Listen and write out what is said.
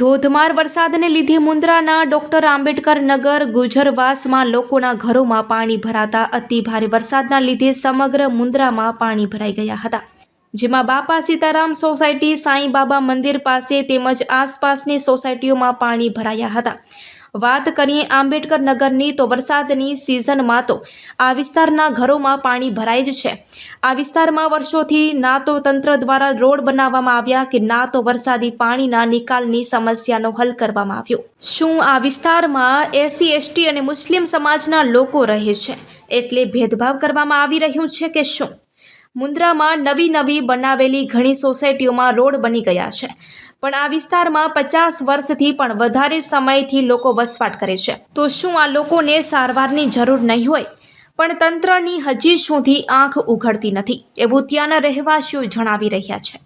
ધોધમાર વરસાદને લીધે મુન્દ્રાના ડોક્ટર આંબેડકર નગર, ગુજરવાસમાં લોકોના ઘરોમાં પાણી ભરાતા અતિ ભારે વરસાદના લીધે સમગ્ર મુન્દ્રામાં પાણી ભરાઈ ગયા હતા. જેમાં બાપા સીતારામ સોસાયટી, સાંઈ બાબા મંદિર પાસે તેમજ આસપાસની સોસાયટીઓમાં પાણી ભરાયા હતા. વાત કરીએ આંબેડકર નગરની, તો વરસાદની સિઝનમાં તો આ વિસ્તારના ઘરોમાં પાણી ભરાય જ છે. આ વિસ્તારમાં વર્ષોથી ના તો તંત્ર દ્વારા રોડ બનાવવામાં આવ્યા કે ના તો વરસાદી પાણીના નિકાલની સમસ્યાનો હલ કરવામાં આવ્યો. શું આ વિસ્તારમાં એસસી એસટી અને મુસ્લિમ સમાજના લોકો રહે છે? એટલે ભેદભાવ કરવામાં આવી રહ્યું છે કે શું? મુન્દ્રામાં નવી નવી બનાવેલી ઘણી સોસાયટીઓમાં રોડ બની ગયા છે. પણ આ વિસ્તારમાં પચાસ વર્ષથી પણ વધારે સમયથી લોકો વસવાટ કરે છે. તો શું આ લોકોને સારવારની જરૂર નહીં હોય? પણ તંત્રની હજી સુધી આંખ ઉઘડતી નથી, એવું ત્યાંના રહેવાસીઓ જણાવી રહ્યા છે.